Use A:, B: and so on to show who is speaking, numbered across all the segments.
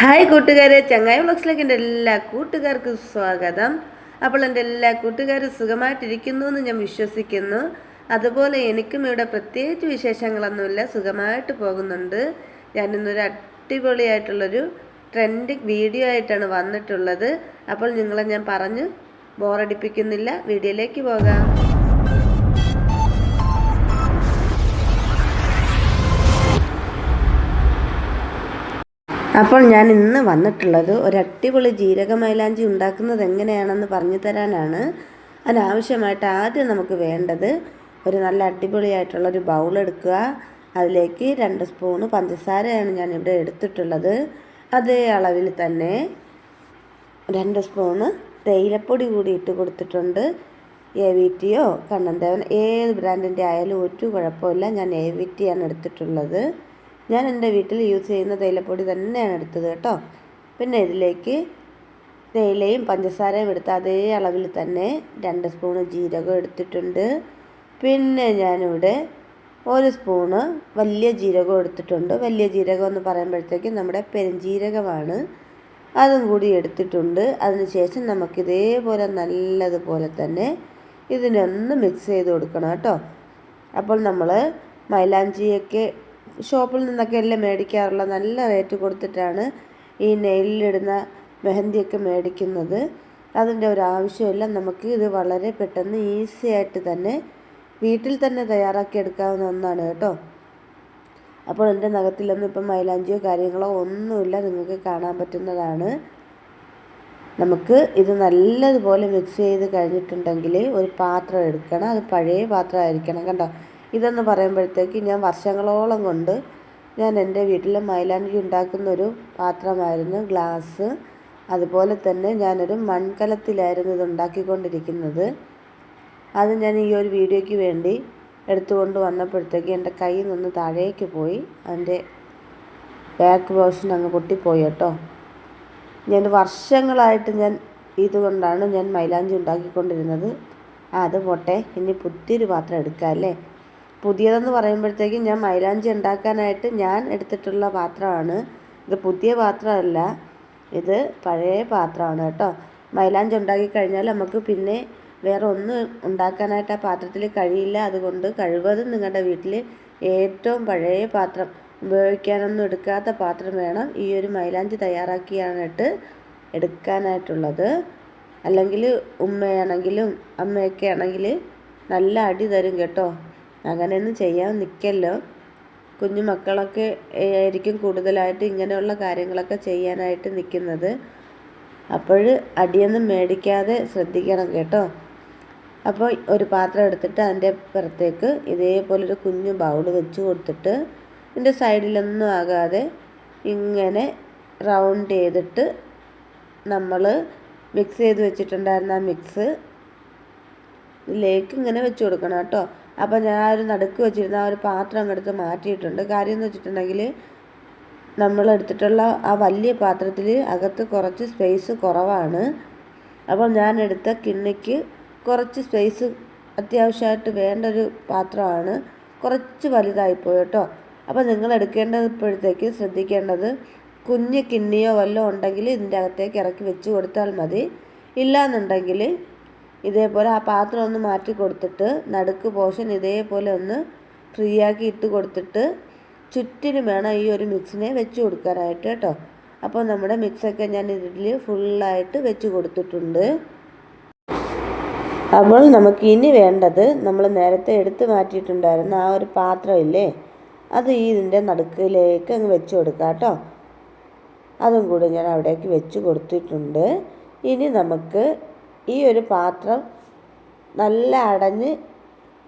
A: Hi കൂട്ടുകാരെ ചങ്ങായി വ്ളോഗ്സിലേക്ക് എന്റെ എല്ലാ കൂട്ടുകാർക്കും സ്വാഗതം. അപ്പോൾ എന്റെ എല്ലാ കൂട്ടുകാരും സുഖമായിട്ടിരിക്കുന്നു എന്ന് ഞാൻ വിശ്വസിക്കുന്നു. അതുപോലെ എനിക്കും ഇവിടെ പ്രത്യേകിച്ച് വിശേഷങ്ങളൊന്നുമില്ല സുഖമായിട്ട് പോകുന്നുണ്ട്. ഞാനിന്നൊരു അടിപൊളിയായിട്ടുള്ളൊരു ട്രെൻഡിങ് വീഡിയോ ആയിട്ടാണ് വന്നിട്ടുള്ളത്. അപ്പോൾ നിങ്ങളെ ഞാൻ പറഞ്ഞ് ബോറടിപ്പിക്കുന്നില്ല. വീഡിയോയിലേക്ക് പോകാം. അപ്പോൾ ഞാൻ ഇന്ന് വന്നിട്ടുള്ളത് ഒരു അടിപൊളി ജീരക മൈലാഞ്ചി ഉണ്ടാക്കുന്നത് എങ്ങനെയാണെന്ന് പറഞ്ഞു തരാനാണ്. അതിനാവശ്യമായിട്ട് ആദ്യം നമുക്ക് വേണ്ടത് ഒരു നല്ല അടിപൊളിയായിട്ടുള്ളൊരു ബൗൾ എടുക്കുക. അതിലേക്ക് രണ്ട് സ്പൂണ് പഞ്ചസാരയാണ് ഞാൻ ഇവിടെ എടുത്തിട്ടുള്ളത്. അതേ അളവിൽ തന്നെ രണ്ട് സ്പൂണ് തേയിലപ്പൊടി കൂടി ഇട്ട് കൊടുത്തിട്ടുണ്ട്. എ വി ടിയോ കണ്ണന്തേവൻ ഏത് ബ്രാൻഡിന്റെ ആയാലും ഒരു കുഴപ്പമില്ല. ഞാൻ എ വി ടിയാണ് എടുത്തിട്ടുള്ളത്. ഞാൻ എന്റെ വീട്ടിൽ യൂസ് ചെയ്യുന്ന തേയിലപ്പൊടി തന്നെയാണ് എടുത്തത് കേട്ടോ. പിന്നെ ഇതിലേക്ക് തേയിലയും പഞ്ചസാരയും എടുത്ത അതേ അളവിൽ തന്നെ രണ്ട് സ്പൂണ് ജീരകം എടുത്തിട്ടുണ്ട്. പിന്നെ ഞാനിവിടെ ഒരു സ്പൂണ് വലിയ ജീരകം എടുത്തിട്ടുണ്ട്. വലിയ ജീരകം എന്ന് പറയുമ്പോഴത്തേക്കും നമ്മുടെ പെരുംജീരകമാണ്. അതും കൂടി എടുത്തിട്ടുണ്ട്. അതിനുശേഷം നമുക്ക് ഇതേപോലെ നല്ലതുപോലെ തന്നെ ഇതിനൊന്ന് മിക്സ് ചെയ്ത് കൊടുക്കണം കേട്ടോ. അപ്പോൾ നമ്മൾ മൈലാഞ്ചിയൊക്കെ ഷോപ്പിൽ നിന്നൊക്കെ എല്ലാം മേടിക്കാറുള്ള നല്ല റേറ്റ് കൊടുത്തിട്ടാണ് ഈ നെയിലിടുന്ന മെഹന്തിയൊക്കെ മേടിക്കുന്നത്. അതിന്റെ ഒരു ആവശ്യമില്ല. നമുക്ക് ഇത് വളരെ പെട്ടെന്ന് ഈസി ആയിട്ട് തന്നെ വീട്ടിൽ തന്നെ തയ്യാറാക്കി എടുക്കാവുന്ന ഒന്നാണ് കേട്ടോ. അപ്പോൾ എന്റെ നഖത്തിലൊന്നും ഇപ്പം മൈലാഞ്ചിയോ കാര്യങ്ങളോ ഒന്നുമില്ല. നിങ്ങൾക്ക് കാണാൻ പറ്റുന്നതാണ്. നമുക്ക് ഇത് നല്ലതുപോലെ മിക്സ് ചെയ്ത് കഴിഞ്ഞിട്ടുണ്ടെങ്കിൽ ഒരു പാത്രം എടുക്കണം. അത് പഴയ പാത്രമായിരിക്കണം കണ്ടോ. ഇതെന്ന് പറയുമ്പോഴത്തേക്ക് ഞാൻ വർഷങ്ങളോളം കൊണ്ട് ഞാൻ എന്റെ വീട്ടിൽ മൈലാഞ്ചി ഉണ്ടാക്കുന്നൊരു പാത്രമായിരുന്നു ഗ്ലാസ്. അതുപോലെ തന്നെ ഞാനൊരു മൺകലത്തിലായിരുന്നു ഇത് ഉണ്ടാക്കിക്കൊണ്ടിരിക്കുന്നത്. അത് ഞാൻ ഈ ഒരു വീഡിയോയ്ക്ക് വേണ്ടി എടുത്തുകൊണ്ട് വന്നപ്പോഴത്തേക്ക് എന്റെ കയ്യിൽ നിന്ന് താഴേക്ക് പോയി അതിന്റെ ബാക്ക് പോർഷൻ അങ്ങ് പൊട്ടിപ്പോയി കേട്ടോ. ഞാൻ വർഷങ്ങളായിട്ട് ഞാൻ ഇതുകൊണ്ടാണ് ഞാൻ മൈലാഞ്ചി ഉണ്ടാക്കിക്കൊണ്ടിരുന്നത്. അത് പോട്ടെ. ഇനി പുതിയൊരു പാത്രം എടുക്കാം അല്ലേ? പുതിയതെന്ന് പറയുമ്പോഴത്തേക്കും ഞാൻ മൈലാഞ്ചി ഉണ്ടാക്കാനായിട്ട് ഞാൻ എടുത്തിട്ടുള്ള പാത്രമാണ്. ഇത് പുതിയ പാത്രമല്ല. ഇത് പഴയ പാത്രമാണ് കേട്ടോ. മൈലാഞ്ചി ഉണ്ടാക്കി കഴിഞ്ഞാൽ നമുക്ക് പിന്നെ വേറെ ഒന്നും ഉണ്ടാക്കാനായിട്ട് ആ പാത്രത്തിൽ കഴിയില്ല. അതുകൊണ്ട് കഴിവതും നിങ്ങളുടെ വീട്ടിൽ ഏറ്റവും പഴയ പാത്രം ഉപയോഗിക്കാനൊന്നും എടുക്കാത്ത പാത്രം വേണം. ഈ ഒരു മൈലാഞ്ചി തയ്യാറാക്കിയാണിട്ട് എടുക്കാനായിട്ടുള്ളത്. അല്ലെങ്കിൽ ഉമ്മയാണെങ്കിലും അമ്മയൊക്കെ ആണെങ്കിൽ നല്ല അടി തരും കേട്ടോ. അങ്ങനെയൊന്നും ചെയ്യാൻ നിൽക്കല്ലോ കുഞ്ഞു മക്കളൊക്കെ ആയിരിക്കും കൂടുതലായിട്ട് ഇങ്ങനെയുള്ള കാര്യങ്ങളൊക്കെ ചെയ്യാനായിട്ട് നിൽക്കുന്നത് അപ്പോൾ അടിയൊന്നും മേടിക്കാതെ ശ്രദ്ധിക്കണം കേട്ടോ. അപ്പോൾ ഒരു പാത്രം എടുത്തിട്ട് അതിന്റെ പുറത്തേക്ക് ഇതേപോലൊരു കുഞ്ഞു ബൗൾ വെച്ച് കൊടുത്തിട്ട് ഇതിന്റെ സൈഡിലൊന്നും ആകാതെ ഇങ്ങനെ റൗണ്ട് ചെയ്തിട്ട് നമ്മൾ മിക്സ് ചെയ്ത് വെച്ചിട്ടുണ്ടായിരുന്ന ആ മിക്സ് ഇതിലേക്ക് ഇങ്ങനെ വെച്ച് കൊടുക്കണം കേട്ടോ. അപ്പോൾ ഞാൻ ആ ഒരു നടുക്ക് വെച്ചിരുന്ന ആ ഒരു പാത്രം അങ്ങെടുത്ത് മാറ്റിയിട്ടുണ്ട്. കാര്യം എന്ന് വെച്ചിട്ടുണ്ടെങ്കിൽ നമ്മൾ എടുത്തിട്ടുള്ള ആ വലിയ പാത്രത്തിൽ അകത്ത് കുറച്ച് സ്പേസ് കുറവാണ്. അപ്പോൾ ഞാൻ എടുത്ത കിണ്ണിക്ക് കുറച്ച് സ്പേസ് അത്യാവശ്യമായിട്ട് വേണ്ട ഒരു പാത്രമാണ്. കുറച്ച് വലുതായിപ്പോയി കേട്ടോ. അപ്പോൾ നിങ്ങൾ എടുക്കേണ്ടപ്പോഴത്തേക്ക് ശ്രദ്ധിക്കേണ്ടത് കുഞ്ഞ് കിണ്ണിയോ വല്ലതും ഉണ്ടെങ്കിൽ ഇതിന്റെ അകത്തേക്ക് ഇറക്കി വെച്ച് കൊടുത്താൽ മതി. ഇല്ലയെന്നുണ്ടെങ്കിൽ ഇതേപോലെ ആ പാത്രം ഒന്ന് മാറ്റി കൊടുത്തിട്ട് നടുക്ക് പോഷൻ ഇതേപോലെ ഒന്ന് ഫ്രീ ആക്കി ഇട്ട് കൊടുത്തിട്ട് ചുറ്റിനും വേണം ഈ ഒരു മിക്സിനെ വെച്ച് കൊടുക്കാനായിട്ട് കേട്ടോ. അപ്പോൾ നമ്മുടെ മിക്സൊക്കെ ഞാൻ ഇതിൽ ഫുള്ളായിട്ട് വെച്ച് കൊടുത്തിട്ടുണ്ട്. അപ്പോൾ നമുക്ക് ഇനി വേണ്ടത് നമ്മൾ നേരത്തെ എടുത്ത് മാറ്റിയിട്ടുണ്ടായിരുന്ന ആ ഒരു പാത്രം ഇല്ലേ? അത് ഈ ഇതിന്റെ നടുക്കിലേക്ക് അങ്ങ് വെച്ച് കൊടുക്കാം കേട്ടോ. അതും കൂടി ഞാൻ അവിടേക്ക് വെച്ച് കൊടുത്തിട്ടുണ്ട്. ഇനി നമുക്ക് ഈ ഒരു പാത്രം നല്ല അടഞ്ഞ്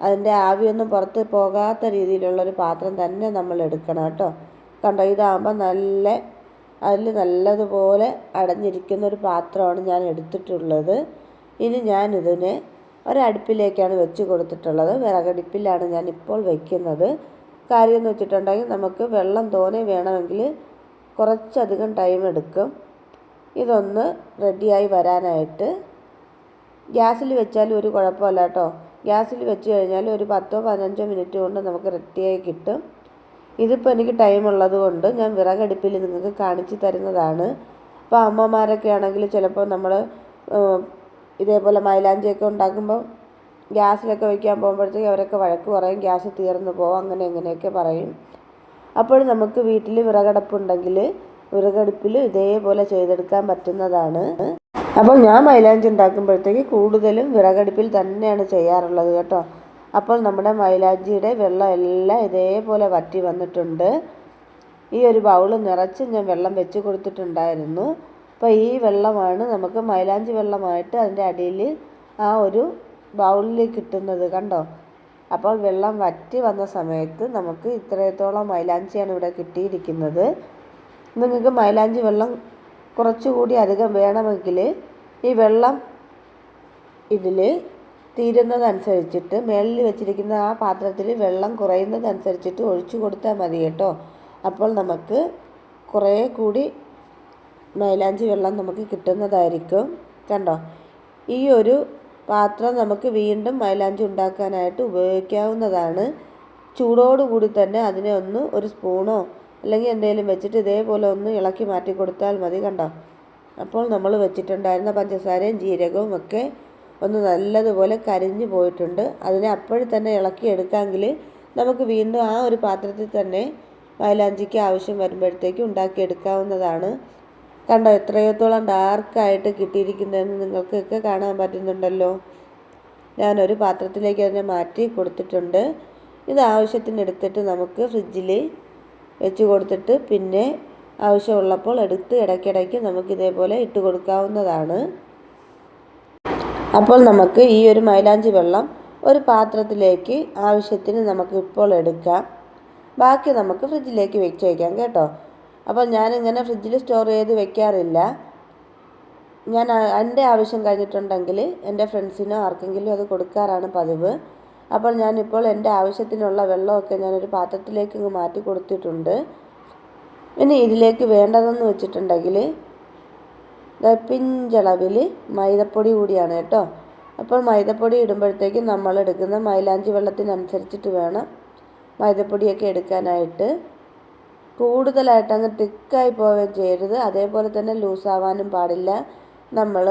A: അതിന്റെ ആവിയൊന്നും പുറത്ത് പോകാത്ത രീതിയിലുള്ളൊരു പാത്രം തന്നെ നമ്മൾ എടുക്കണം കേട്ടോ. കണ്ടോ ഇതാകുമ്പോൾ നല്ല അതിൽ നല്ലതുപോലെ അടഞ്ഞിരിക്കുന്ന ഒരു പാത്രമാണ് ഞാൻ എടുത്തിട്ടുള്ളത്. ഇനി ഞാനിതിനെ ഒരടുപ്പിലേക്കാണ് വെച്ച് കൊടുത്തിട്ടുള്ളത്. വിറകടുപ്പിലാണ് ഞാൻ ഇപ്പോൾ വയ്ക്കുന്നത് കാര്യം എന്ന് വെച്ചിട്ടുണ്ടെങ്കിൽ നമുക്ക് വെള്ളം തോനെ വേണമെങ്കിൽ കുറച്ചധികം ടൈം എടുക്കും. ഇതൊന്ന് റെഡിയായി വരാനായിട്ട്. ഗ്യാസിൽ വെച്ചാൽ ഒരു കുഴപ്പമില്ല കേട്ടോ. ഗ്യാസിൽ വെച്ച് കഴിഞ്ഞാൽ ഒരു പത്തോ പതിനഞ്ചോ മിനിറ്റ് കൊണ്ട് നമുക്ക് റെഡിയായി കിട്ടും. ഇതിപ്പോൾ എനിക്ക് ടൈം ഉള്ളത് കൊണ്ട് ഞാൻ വിറകടുപ്പിൽ നിങ്ങൾക്ക് കാണിച്ചു തരുന്നതാണ്. അപ്പോൾ അമ്മമാരൊക്കെ ആണെങ്കിൽ ചിലപ്പോൾ നമ്മൾ ഇതേപോലെ മൈലാഞ്ചിയൊക്കെ ഉണ്ടാക്കുമ്പോൾ ഗ്യാസിലൊക്കെ വയ്ക്കാൻ പോകുമ്പോഴത്തേക്ക് അവരൊക്കെ വഴക്ക് പറയും ഗ്യാസ് തീർന്നു പോകും അങ്ങനെ എങ്ങനെയൊക്കെ പറയും. അപ്പോൾ നമുക്ക് വീട്ടിൽ വിറകടപ്പുണ്ടെങ്കിൽ വിറകടുപ്പിൽ ഇതേപോലെ ചെയ്തെടുക്കാൻ പറ്റുന്നതാണ്. അപ്പോൾ ഞാൻ മൈലാഞ്ചി ഉണ്ടാക്കുമ്പോഴത്തേക്ക് കൂടുതലും വിറകടുപ്പിൽ തന്നെയാണ് ചെയ്യാറുള്ളത് കേട്ടോ. അപ്പോൾ നമ്മുടെ മൈലാഞ്ചിയുടെ വെള്ളം എല്ലാം ഇതേപോലെ വറ്റി വന്നിട്ടുണ്ട്. ഈ ഒരു ബൗൾ നിറച്ച് ഞാൻ വെള്ളം വെച്ച് കൊടുത്തിട്ടുണ്ടായിരുന്നു. അപ്പോൾ ഈ വെള്ളമാണ് നമുക്ക് മൈലാഞ്ചി വെള്ളമായിട്ട് അതിന്റെ അടിയിൽ ആ ഒരു ബൗളിൽ കിട്ടുന്നത് കണ്ടോ? അപ്പോൾ വെള്ളം വറ്റി വന്ന സമയത്ത് നമുക്ക് ഇത്രത്തോളം മൈലാഞ്ചിയാണ് ഇവിടെ കിട്ടിയിരിക്കുന്നത്. നിങ്ങൾക്ക് മൈലാഞ്ചി വെള്ളം കുറച്ചുകൂടി അധികം വേണമെങ്കിൽ ഈ വെള്ളം ഇതിൽ തീരുന്നതനുസരിച്ചിട്ട് മേളിൽ വെച്ചിരിക്കുന്ന ആ പാത്രത്തിൽ വെള്ളം കുറയുന്നതനുസരിച്ചിട്ട് ഒഴിച്ചു കൊടുത്താൽ മതി കേട്ടോ. അപ്പോൾ നമുക്ക് കുറേ കൂടി മൈലാഞ്ചി വെള്ളം നമുക്ക് കിട്ടുന്നതായിരിക്കും. കണ്ടോ? ഈ ഒരു പാത്രം നമുക്ക് വീണ്ടും മൈലാഞ്ചി ഉണ്ടാക്കാനായിട്ട് ഉപയോഗിക്കാവുന്നതാണ്. ചൂടോടുകൂടി തന്നെ അതിനെ ഒന്ന് ഒരു സ്പൂണോ അല്ലെങ്കിൽ എന്തെങ്കിലും വെച്ചിട്ട് ഇതേപോലെ ഒന്ന് ഇളക്കി മാറ്റി കൊടുത്താൽ മതി കണ്ടോ? അപ്പോൾ നമ്മൾ വെച്ചിട്ടുണ്ടായിരുന്ന പഞ്ചസാരയും ജീരകവും ഒക്കെ ഒന്ന് നല്ലതുപോലെ കരിഞ്ഞു പോയിട്ടുണ്ട്. അതിനെ അപ്പോഴും തന്നെ ഇളക്കി എടുക്കാമെങ്കിൽ നമുക്ക് വീണ്ടും ആ ഒരു പാത്രത്തിൽ തന്നെ മൈലാഞ്ചിക്ക് ആവശ്യം വരുമ്പോഴത്തേക്ക് ഉണ്ടാക്കിയെടുക്കാവുന്നതാണ് കണ്ടോ എത്രയോത്തോളം ഡാർക്കായിട്ട് കിട്ടിയിരിക്കുന്നതെന്ന് നിങ്ങൾക്കൊക്കെ കാണാൻ പറ്റുന്നുണ്ടല്ലോ. ഞാനൊരു പാത്രത്തിലേക്ക് അതിനെ മാറ്റി കൊടുത്തിട്ടുണ്ട്. ഇത് ആവശ്യത്തിന് എടുത്തിട്ട് നമുക്ക് ഫ്രിഡ്ജിൽ വെച്ച് കൊടുത്തിട്ട് പിന്നെ ആവശ്യമുള്ളപ്പോൾ എടുത്ത് ഇടയ്ക്കിടയ്ക്ക് നമുക്ക് ഇതേപോലെ ഇട്ട് കൊടുക്കാവുന്നതാണ്. അപ്പോൾ നമുക്ക് ഈ ഒരു മൈലാഞ്ചി വെള്ളം ഒരു പാത്രത്തിലേക്ക് ആവശ്യത്തിന് നമുക്ക് ഇപ്പോൾ എടുക്കാം. ബാക്കി നമുക്ക് ഫ്രിഡ്ജിലേക്ക് വെച്ച് വയ്ക്കാം കേട്ടോ. അപ്പോൾ ഞാനിങ്ങനെ ഫ്രിഡ്ജിൽ സ്റ്റോർ ചെയ്ത് വെക്കാറില്ല. ഞാൻ എന്റെ ആവശ്യം കഴിഞ്ഞിട്ടുണ്ടെങ്കിൽ എന്റെ ഫ്രണ്ട്സിനോ ആർക്കെങ്കിലും അത് കൊടുക്കാറാണ് പതിവ്. അപ്പോൾ ഞാനിപ്പോൾ എന്റെ ആവശ്യത്തിനുള്ള വെള്ളമൊക്കെ ഞാനൊരു പാത്രത്തിലേക്ക് മാറ്റി കൊടുത്തിട്ടുണ്ട്. ഇനി ഇതിലേക്ക് വേണ്ടതെന്ന് വെച്ചിട്ടുണ്ടെങ്കിൽ പിഞ്ചളവിൽ മൈദപ്പൊടി കൂടിയാണ് കേട്ടോ. അപ്പോൾ മൈദപ്പൊടി ഇടുമ്പോഴത്തേക്കും നമ്മൾ എടുക്കുന്ന മൈലാഞ്ചി വെള്ളത്തിനനുസരിച്ചിട്ട് വേണം മൈദപ്പൊടിയൊക്കെ എടുക്കാനായിട്ട്. കൂടുതലായിട്ട് അങ്ങ് തിക്കായി പോവുകയും ചെയ്യരുത്. അതേപോലെ തന്നെ ലൂസാവാനും പാടില്ല. നമ്മൾ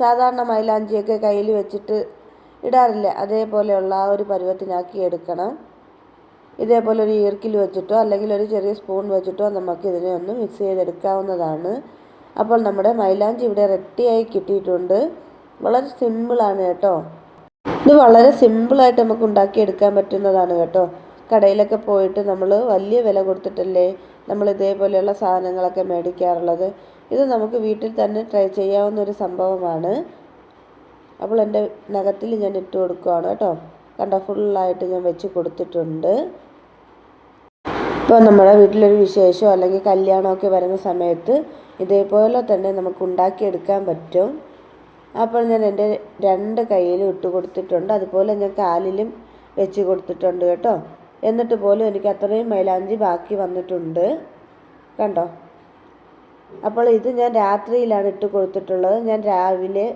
A: സാധാരണ മൈലാഞ്ചിയൊക്കെ കയ്യിൽ വെച്ചിട്ട് ഇടാറില്ല. അതേപോലെയുള്ള ആ ഒരു പരുവത്തിനാക്കി എടുക്കണം. ഇതേപോലെ ഒരു ഈർക്കിൽ വെച്ചിട്ടോ അല്ലെങ്കിൽ ഒരു ചെറിയ സ്പൂൺ വെച്ചിട്ടോ നമുക്ക് ഇതിനെ ഒന്ന് മിക്സ് ചെയ്തെടുക്കാവുന്നതാണ്. അപ്പോൾ നമ്മുടെ മൈലാഞ്ചി ഇവിടെ റെഡിയായി കിട്ടിയിട്ടുണ്ട്. വളരെ സിമ്പിളാണ് കേട്ടോ. ഇത് വളരെ സിമ്പിളായിട്ട് നമുക്ക് ഉണ്ടാക്കിയെടുക്കാൻ പറ്റുന്നതാണ് കേട്ടോ. കടയിലൊക്കെ പോയിട്ട് നമ്മൾ വലിയ വില കൊടുത്തിട്ടല്ലേ നമ്മൾ ഇതേപോലെയുള്ള സാധനങ്ങളൊക്കെ മേടിക്കാറുള്ളത്. ഇത് നമുക്ക് വീട്ടിൽ തന്നെ ട്രൈ ചെയ്യാവുന്ന ഒരു സംഭവമാണ്. അപ്പോൾ എന്റെ നഖത്തിൽ ഞാൻ ഇട്ട് കൊടുക്കുകയാണ് കേട്ടോ. കണ്ട ഫുള്ളായിട്ട് ഞാൻ വെച്ച് കൊടുത്തിട്ടുണ്ട്. ഇപ്പോൾ നമ്മുടെ വീട്ടിലൊരു വിശേഷമോ അല്ലെങ്കിൽ കല്യാണമൊക്കെ വരുന്ന സമയത്ത് ഇതേപോലെ തന്നെ നമുക്ക് ഉണ്ടാക്കിയെടുക്കാൻ പറ്റും. അപ്പോൾ ഞാൻ എന്റെ രണ്ട് കയ്യിലും ഇട്ട് കൊടുത്തിട്ടുണ്ട്. അതുപോലെ ഞാൻ കാലിലും വെച്ച് കൊടുത്തിട്ടുണ്ട് കേട്ടോ. എന്നിട്ട് പോലും എനിക്ക് അത്രയും മൈലാഞ്ചി ബാക്കി വന്നിട്ടുണ്ട്. കണ്ടോ? അപ്പോൾ ഇത് ഞാൻ രാത്രിയിലാണ് ഇട്ട് കൊടുത്തിട്ടുള്ളത്. ഞാൻ രാവിലെ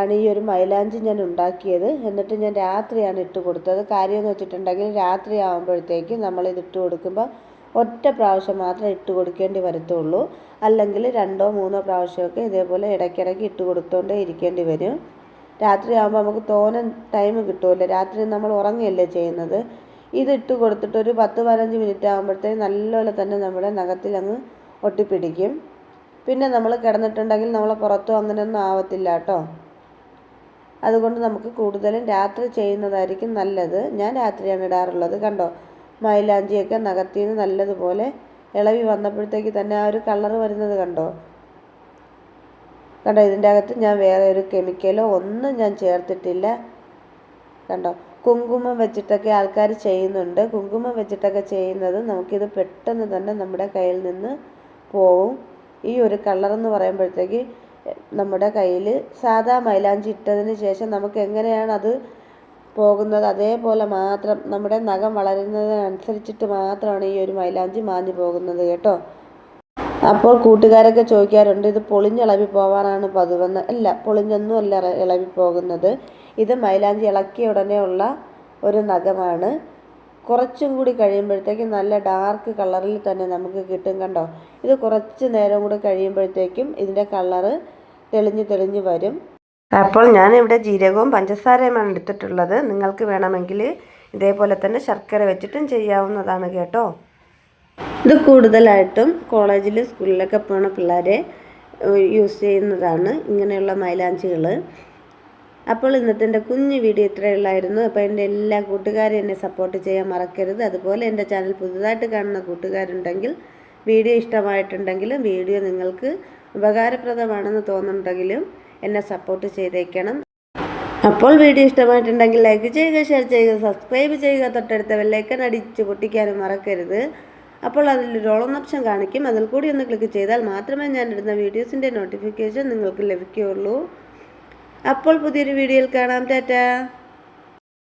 A: ആണ് ഈ ഒരു മൈലാഞ്ചി ഞാൻ ഉണ്ടാക്കിയത്. എന്നിട്ട് ഞാൻ രാത്രിയാണ് ഇട്ട് കൊടുത്തത്. കാര്യമെന്ന് വെച്ചിട്ടുണ്ടെങ്കിൽ രാത്രി ആകുമ്പോഴത്തേക്ക് നമ്മളിത് ഇട്ട് കൊടുക്കുമ്പോൾ ഒറ്റ പ്രാവശ്യം മാത്രം ഇട്ട് കൊടുക്കേണ്ടി വരത്തുള്ളൂ. അല്ലെങ്കിൽ രണ്ടോ മൂന്നോ പ്രാവശ്യമൊക്കെ ഇതേപോലെ ഇടയ്ക്കിടയ്ക്ക് ഇട്ട് കൊടുത്തോണ്ടേ ഇരിക്കേണ്ടി വരും. രാത്രി ആകുമ്പോൾ നമുക്ക് തോനൻ ടൈം കിട്ടുമല്ലോ. രാത്രി നമ്മൾ ഉറങ്ങുകയല്ലേ ചെയ്യുന്നത്. ഇതിട്ട് കൊടുത്തിട്ട് ഒരു പത്ത് പതിനഞ്ച് മിനിറ്റ് ആകുമ്പോഴത്തേക്ക് നല്ലപോലെ തന്നെ നമ്മുടെ നഖത്തിൽ അങ്ങ് ഒട്ടിപ്പിടിക്കും. പിന്നെ നമ്മൾ കിടന്നിട്ടുണ്ടെങ്കിൽ നമ്മളെ പുറത്തും അങ്ങനെയൊന്നും ആവത്തില്ല കേട്ടോ. അതുകൊണ്ട് നമുക്ക് കൂടുതലും രാത്രി ചെയ്യുന്നതായിരിക്കും നല്ലത്. ഞാൻ രാത്രിയാണ് ഇടാറുള്ളത്. കണ്ടോ? മൈലാഞ്ചിയൊക്കെ നഗത്തിന് നല്ലതുപോലെ ഇളവി വന്നപ്പോഴത്തേക്ക് തന്നെ ആ ഒരു കളർ വരുന്നത് കണ്ടോ? കണ്ടോ? ഇതിന്റെ അകത്ത് ഞാൻ വേറെ ഒരു കെമിക്കലോ ഒന്നും ഞാൻ ചേർത്തിട്ടില്ല. കണ്ടോ? കുങ്കുമം വെച്ചിട്ടൊക്കെ ആൾക്കാർ ചെയ്യുന്നുണ്ട്. കുങ്കുമം വെച്ചിട്ടൊക്കെ ചെയ്യുന്നത് നമുക്കിത് പെട്ടെന്ന് തന്നെ നമ്മുടെ കയ്യിൽ നിന്ന് പോവും. ഈ ഒരു കളറെന്ന് പറയുമ്പോഴത്തേക്ക് നമ്മുടെ കയ്യിൽ സാധാ മൈലാഞ്ചി ഇട്ടതിന് ശേഷം നമുക്ക് എങ്ങനെയാണ് അത് പോകുന്നത്? അതേപോലെ മാത്രം നമ്മുടെ നഖം വളരുന്നതിനനുസരിച്ചിട്ട് മാത്രമാണ് ഈ ഒരു മൈലാഞ്ചി മാഞ്ഞു പോകുന്നത് കേട്ടോ. അപ്പോൾ കൂട്ടുകാരൊക്കെ ചോദിക്കാറുണ്ട് ഇത് പൊളിഞ്ഞിളവി പോവാനാണ് പതിവെന്ന്. അല്ല പൊളിഞ്ഞൊന്നും അല്ല ഇളവി പോകുന്നത്. ഇത് മൈലാഞ്ചി ഇളക്കിയ ഉടനെ ഉള്ള ഒരു നഖമാണ്. കുറച്ചും കൂടി കഴിയുമ്പോഴത്തേക്കും നല്ല ഡാർക്ക് കളറിൽ തന്നെ നമുക്ക് കിട്ടും കണ്ടോ? ഇത് കുറച്ച് നേരം കൂടി കഴിയുമ്പോഴത്തേക്കും ഇതിന്റെ കളറ് തെളിഞ്ഞ് തെളിഞ്ഞ് വരും. അപ്പോൾ ഞാൻ ഇവിടെ ജീരകവും പഞ്ചസാരയുമാണ് എടുത്തിട്ടുള്ളത്. നിങ്ങൾക്ക് വേണമെങ്കിൽ ഇതേപോലെ തന്നെ ശർക്കര വെച്ചിട്ടും ചെയ്യാവുന്നതാണ് കേട്ടോ. ഇത് കൂടുതലായിട്ടും കോളേജിൽ സ്കൂളിലൊക്കെ പോണ പിള്ളേരെ യൂസ് ചെയ്യുന്നതാണ് ഇങ്ങനെയുള്ള മൈലാഞ്ചികൾ അപ്പോൾ ഇന്നത്തെ എന്റെ കുഞ്ഞു വീഡിയോ ഇത്രയുള്ളായിരുന്നു അപ്പോൾ എന്റെ എല്ലാ കൂട്ടുകാരും എന്നെ സപ്പോർട്ട് ചെയ്യാൻ മറക്കരുത്. അതുപോലെ എന്റെ ചാനൽ പുതുതായിട്ട് കാണുന്ന കൂട്ടുകാരുണ്ടെങ്കിൽ വീഡിയോ ഇഷ്ടമായിട്ടുണ്ടെങ്കിലും വീഡിയോ നിങ്ങൾക്ക് ഉപകാരപ്രദമാണെന്ന് തോന്നുന്നുണ്ടെങ്കിലും എന്നെ സപ്പോർട്ട് ചെയ്തേക്കണം. അപ്പോൾ വീഡിയോ ഇഷ്ടമായിട്ടുണ്ടെങ്കിൽ ലൈക്ക് ചെയ്യുക ഷെയർ ചെയ്യുക സബ്സ്ക്രൈബ് ചെയ്യുക തൊട്ടടുത്ത വെള്ളേക്കൻ അടിച്ച് പൊട്ടിക്കാനും മറക്കരുത്. അപ്പോൾ അതിൽ ഒരു ഓപ്ഷൻ കാണിക്കും. അതിൽ കൂടി ഒന്ന് ക്ലിക്ക് ചെയ്താൽ മാത്രമേ ഞാൻ ഇടുന്ന വീഡിയോസിന്റെ നോട്ടിഫിക്കേഷൻ നിങ്ങൾക്ക് ലഭിക്കുകയുള്ളൂ. അപ്പോൾ പുതിയൊരു വീഡിയോയിൽ കാണാം. ടാറ്റാ.